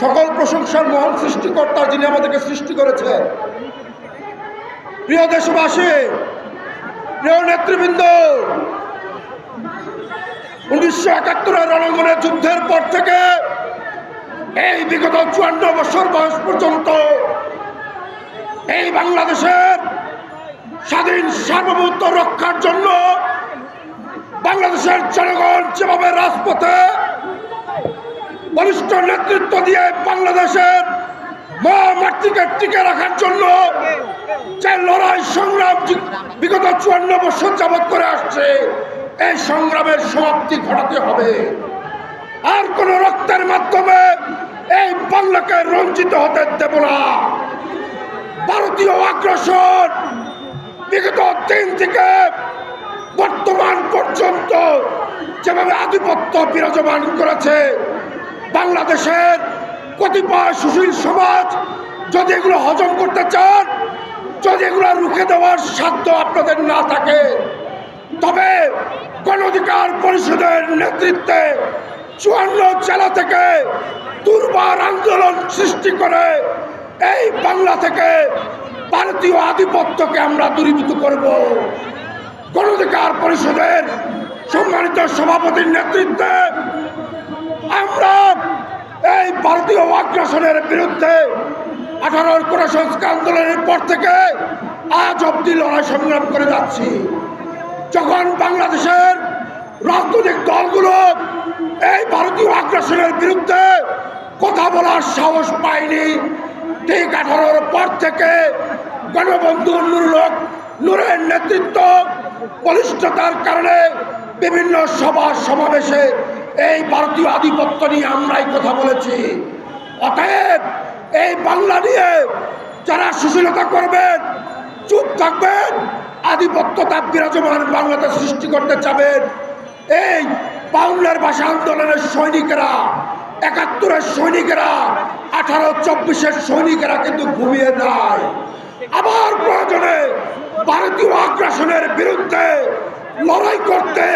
সকল প্রশংসার মহান সৃষ্টিকর্তা যিনি আমাদেরকে সৃষ্টি করেছেন। প্রিয় দেশবাসী, প্রিয় নেতৃবৃন্দ, উনিশশো একাত্তরের রণাঙ্গনের যুদ্ধের পর থেকে এই বিগত চুয়ান্ন বছর বয়স পর্যন্ত এই বাংলাদেশের স্বাধীন সার্বভৌমত্ব রক্ষার জন্য বাংলাদেশের জনগণ যেভাবে রাজপথে বলিষ্ঠ নেতৃত্ব দিয়ে বাংলাদেশের মা মাতৃকে টিকে রাখার জন্য যে লড়াই সংগ্রাম বিগত চুয়ান্ন বছর যাবৎ করে আসছে, এই সংগ্রামের সমাপ্তি ঘটাতে হবে। আর কোন রক্তের মাধ্যমে এই বাংলাকে রঞ্জিত হতে দেব না। ভারতীয় আগ্রাসন বিগত দিন থেকে বর্তমান পর্যন্ত যেভাবে আধিপত্য বিরাজমান করেছে বাংলাদেশের কতিপয় সুশীল সমাজ যদি এগুলো হজম করতে চান, যদি এগুলো রুখে দেওয়ার সাধ্য আপনাদের না থাকে, তবে গণ অধিকার পরিষদের নেতৃত্বে চুয়ান্ন জেলা থেকে দুর্বার আন্দোলন সৃষ্টি করে এই বাংলা থেকে ভারতীয় আধিপত্যকে আমরা দূরীভূত করব। গণ অধিকার পরিষদের সম্মানিত সভাপতির নেতৃত্বে আমরা এই ভারতীয় আগ্রাসনের বিরুদ্ধে আঠারোর কোন সংস্কার আন্দোলনের পর থেকে আজ অব্দি লড়াই সংগ্রাম করে যাচ্ছি। যখন বাংলাদেশের রাজনৈতিক দলগুলো এই ভারতীয় আগ্রাসনের বিরুদ্ধে কথা বলার সাহস পায়নি, ঠিক আঠারোর পর থেকে গণবন্ধু নুরুলক নূরের নেতৃত্ব, বলিষ্ঠতার কারণে বিভিন্ন সভা সমাবেশে এই ভারতীয় আধিপত্য নিয়ে আমরাই কথা বলেছি। অতএব এই বাংলা নিয়ে যারা সুশীলতা করবেন, চুপ থাকবেন আধিপত্যতা বিরাজমান বাংলাদেশ সৃষ্টি করতে চাবেন, এই বাউন্নের ভাষা আন্দোলনের সৈনিকেরা, একাত্তরের সৈনিকেরা, আঠারো, চব্বিশের সৈনিকেরা কিন্তু ঘুমিয়ে যায়। আবার প্রয়োজনে ভারতীয় আগ্রাসনের বিরুদ্ধে লড়াই করতে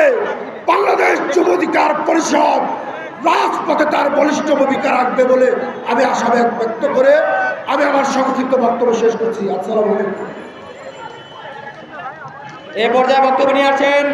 বাংলাদেশ যুব অধিকার পরিষদ রাজপথে তার বলিষ্ঠ ভূমিকা রাখবে বলে আমি আশা ব্যক্ত করে আমি আমার সংক্ষিপ্ত বক্তব্য শেষ করছি। আসসালাম এ পর্যায়ে বক্তব্য নিয়ে আছেন